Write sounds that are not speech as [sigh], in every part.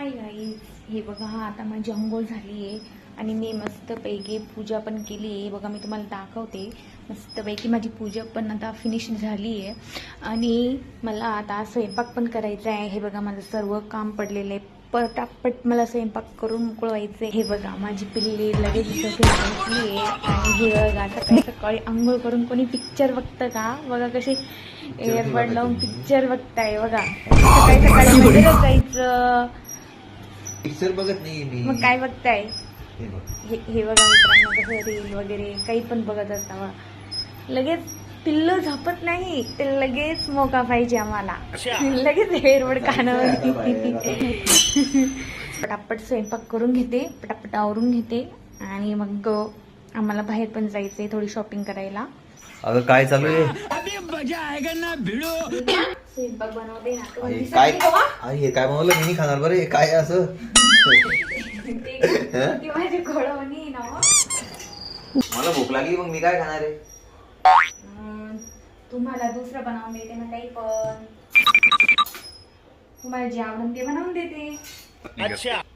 Hi guys हे बघा आता माझी अंघोळ झाली आहे आणि मी मस्तपैकी पूजा पण केली आहे. बघा मी तुम्हाला दाखवते. मस्तपैकी माझी पूजा पण आता फिनिश झाली आहे. आणि मला आता स्वयंपाक पण करायचा आहे. हे बघा माझं सर्व काम पडलेलं आहे. पटापट मला स्वयंपाक करून मोकळं व्हायचं आहे हे बघा माझी पिल्ली लगेच आहे. आणि हे बघा सकाळी सकाळी आंघोळ करून कोणी पिक्चर बघतं का? बघा कसे एअरबड लावून पिक्चर बघताय. बघा सकाळी सकाळी [coughs] मंदिरात जायचं. पिक्चर बघत नाही मी. मग काय बघताय? हे बघ. हे हे बघा मित्रांनो कसं रील वगैरे काही पण बघत असावा. लगेच पिल्लू झोपत नाही ते लगेच मोका पाहिजे आम्हाला. लगेच हेरवड [laughs] कानावर. पटापट स्वयंपाक करून घेते पटापट आवरून घेते. आणि मग आम्हाला बाहेर पण जायचंय थोडी शॉपिंग करायला. अगं काय चालू आहे? स्वयंपाक बनवते ना तुम्हाला अरे दिसत काय? नाही का वा? अरे हे काय बनवलं? मी नाही खाणार बरं हे काय असं? ते- [laughs] ती माझी घोडवणी ना हो. मला भूक लागली मग मी काय खाणार आहे? अं, तुम्हाला दुसरं बनवून देते ना काही पण. तुम्हाला जे आवडून ते बनवून देते.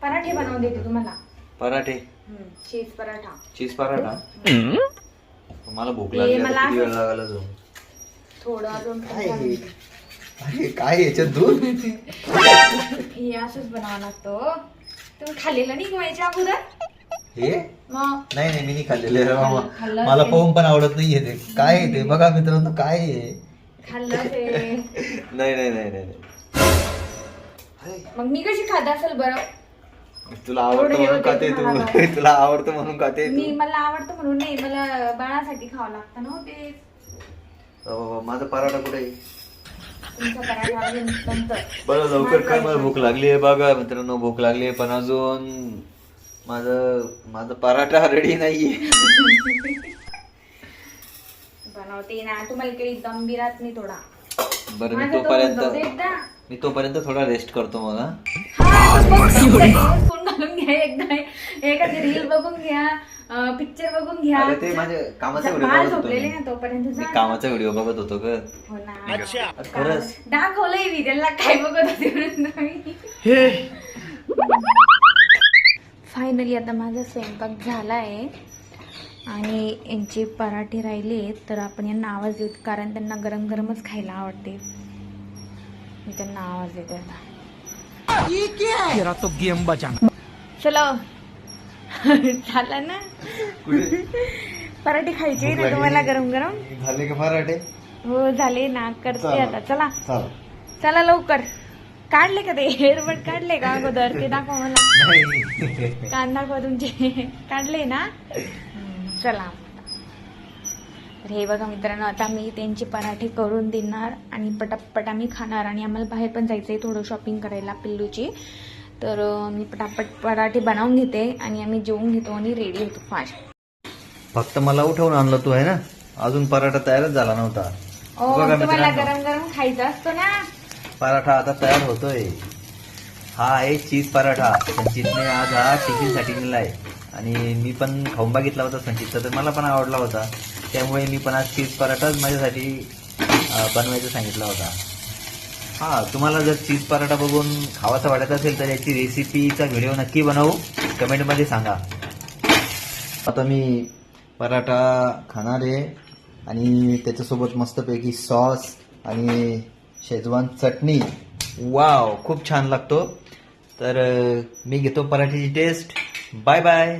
पराठे बनवून देते तुम्हाला. पराठे? हम्म, चीज पराठा. चीज पराठा? मला भूक हे लागली मला आता किती वेळ असं- लागायला जाऊन थोडं अजून काय हे? अरे काय याच्यात दूध? हे असंच बनावं लागतं. तुम्ही खाल्लेलं नाही गोव्याच्या अगोदर? हे? मग? नाही नाही मी नाही खाल्लेले. खाल्लं मला असेल. पाहून पण आवडत नाहीये ते. काय आहे ते? बघा मित्रांनो काय आहे खाल्लं ते नाही नाही नाही नाही नाही. मग मी कशी खात असेल बरं? तुला आवडतं एवढं म्हणून खाते तू. [laughs] तुला आवडतं म्हणून खाते मी मला आवडतं म्हणून नाही. मला बाळासाठी खावं लागतं ना हो ते. बाबा माझा पराठा कुठे आहे तुमचा पराठा अजून नंतर बरं लवकर काय मला भूक लागली आहे बघा मित्रांनो भूक लागली आहे पण अजून माझं माझं पराठा रेडी नाहीये. बनवते ना तुम्हाला काही दम बिरात नाही थोडा. बरं मी तोपर्यंत. मी तोपर्यंत थोडा रेस्ट करतो मला. हेडफोन घालून घ्या एकदा. एखादी रील बघून घ्या. पिक्चर बघून घ्या. अरे ते माझ्या कामाचा व्हिडिओ बाळ बघत होतो झोपलेले मी. ना तोपर्यंत मी जा. कामाचा व्हिडिओ बघत होतो ग. हो ना. खरंच. दाखवलंय मी त्याला काय बघत होते म्हणून फायनली आता माझा स्वयंपाक झाला आहे आणि यांचे पराठे राहिले तर आपण यांना आवाज देऊ कारण त्यांना गरम गरमच खायला आवडते. मी त्यांना आवाज देते आता. चलो. [laughs] झाला ना? [laughs] पराठे खायचे ना. तुम्हाला गरम गरम? झाले का पराठे? हो झाले ना. करते. आता. चला. चाल लवकर. काढले का ते? [laughs] हेअरबट काढले का अगोदर? ते दाखवा मला. कान दाखवा तुमचे. काढले ना? चला. तर हे बघा मित्रांनो आता मी त्यांचे पराठे करून देणार आणि पटापट आम्ही खाणार आणि आम्हाला बाहेर पण जायचं आहे थोडं शॉपिंग करायला पिल्लूची. तर मी पटापट पराठे बनवून घेते आणि आम्ही जेवून घेतो आणि रेडी होतो फास्ट फक्त मला उठवून आणलं तू आहे ना? अजून पराठा तयारच झाला नव्हता. तुम्हाला. गरम गरम खायचं असतं ना? पराठा आता तयार होतोय. हा आहे चीज पराठा. संचितने आज हा टिफिनसाठी नेलाय आणि मी पण खाऊन बघितला होता संचितचा तर मला पण आवडला होता. त्यामुळे मी पण आज चीज पराठाच माझ्यासाठी बनवायचं सांगितला होता. हा तुम्हाला जर चीज पराठा बघून खावासा वाटत असेल तर याची रेसिपीचा व्हिडिओ नक्की बनवू. कमेंटमध्ये सांगा. आता मी पराठा खाणार आहे आणि त्याच्यासोबत मस्तपैकी सॉस आणि शेजवान चटणी. वाव खूप छान लागतो. तर मी घेतो पराठ्याची टेस्ट बाय बाय